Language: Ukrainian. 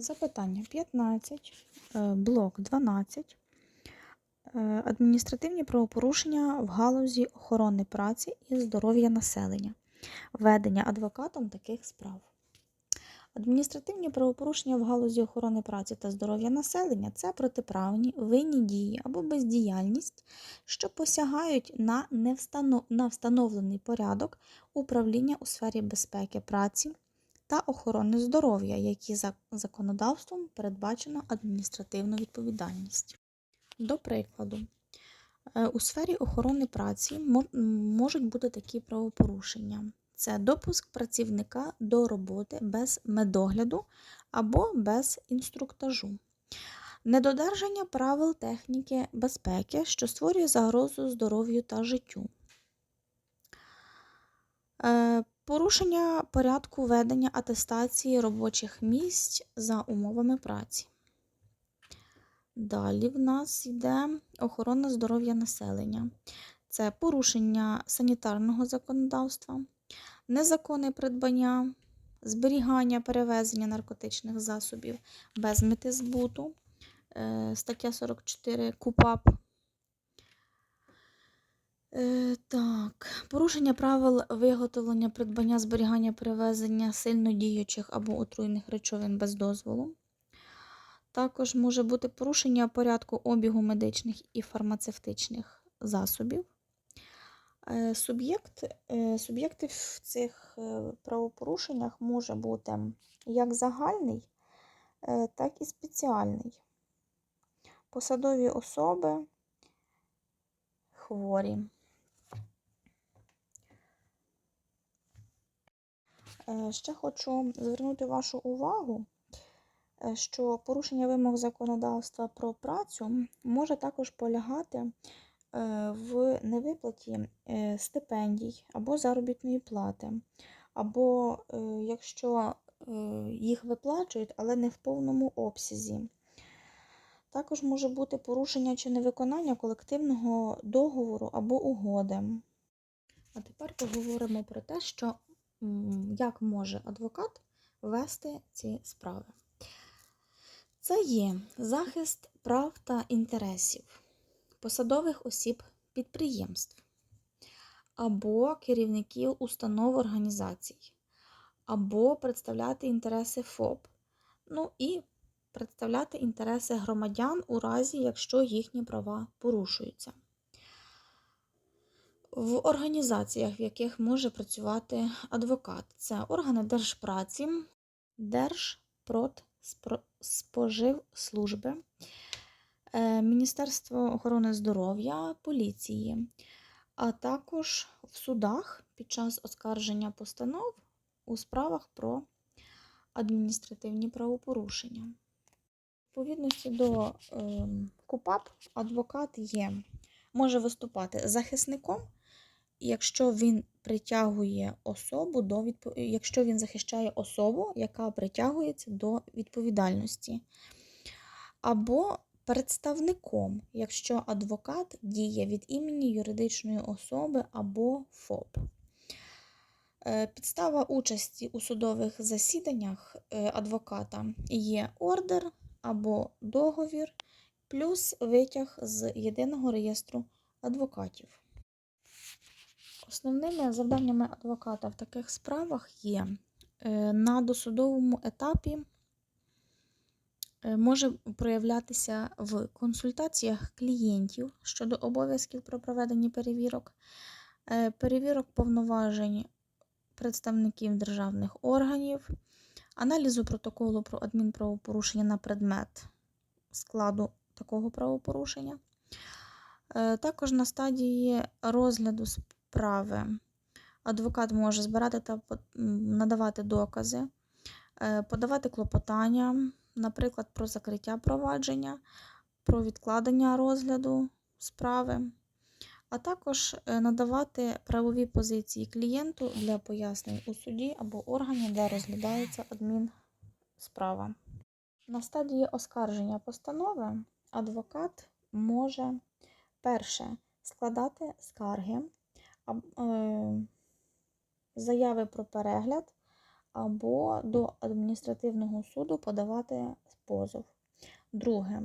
Запитання 15, е, блок 12. Е, Адміністративні правопорушення в галузі охорони праці і здоров'я населення. Ведення адвокатом таких справ. Адміністративні правопорушення в галузі охорони праці та здоров'я населення це протиправні винні дії або бездіяльність, що посягають на, встановлений порядок управління у сфері безпеки праці та охорони здоров'я, які за законодавством передбачено адміністративну відповідальність. До прикладу, е, у сфері охорони праці можуть бути такі правопорушення: це допуск працівника до роботи без медогляду або без інструктажу, недодержання правил техніки безпеки, що створює загрозу здоров'ю та життю. Порушення порядку ведення атестації робочих місць за умовами праці. Далі в нас йде охорона здоров'я населення. Це порушення санітарного законодавства, незаконне придбання, зберігання, перевезення наркотичних засобів без мети збуту, е, стаття 44 КУПАП. Е, Так, порушення правил виготовлення, придбання, зберігання, перевезення сильно діючих або отруйних речовин без дозволу. Також може бути порушення порядку обігу медичних і фармацевтичних засобів. Е, Суб'єкт, е, суб'єкти в цих правопорушеннях може бути як загальний, так і спеціальний. Посадові особи, хворі. Ще хочу звернути вашу увагу, е, що порушення вимог законодавства про працю може також полягати е, в невиплаті е, стипендій або заробітної плати, або е, якщо е, їх виплачують, але не в повному обсязі. Також може бути порушення чи невиконання колективного договору або угоди. А тепер поговоримо про те, що як може адвокат вести ці справи. Це є захист прав та інтересів посадових осіб підприємств або керівників установ організацій, або представляти інтереси ФОП, ну і представляти інтереси громадян у разі, якщо їхні права порушуються. В організаціях, в яких може працювати адвокат, це органи держпраці, Держпродспоживслужби, е, Міністерство охорони здоров'я, поліції, а також в судах під час оскарження постанов у справах про адміністративні правопорушення. Відповідності до е, КУПАП адвокат є, може виступати захисником, якщо він притягує особу до відпо... якщо він захищає особу, яка притягується до відповідальності, або представником, якщо адвокат діє від імені юридичної особи або ФОП. Е, Підстава участі у судових засіданнях е, адвоката є ордер або договір, плюс витяг з єдиного реєстру адвокатів. Основними завданнями адвоката в таких справах є е, на досудовому етапі е, може проявлятися в консультаціях клієнтів щодо обов'язків про проведення перевірок, е, перевірок повноважень представників державних органів, аналізу протоколу про адмінправопорушення на предмет складу такого правопорушення. Також на стадії розгляду справи адвокат може збирати та надавати докази, е, подавати клопотання, наприклад, про закриття провадження, про відкладення розгляду справи, а також е, надавати правові позиції клієнту для пояснень у суді або органі, де розглядається адмінсправа. На стадії оскарження постанови адвокат може перше складати скарги, заяви про перегляд або до адміністративного суду подавати позов. Друге,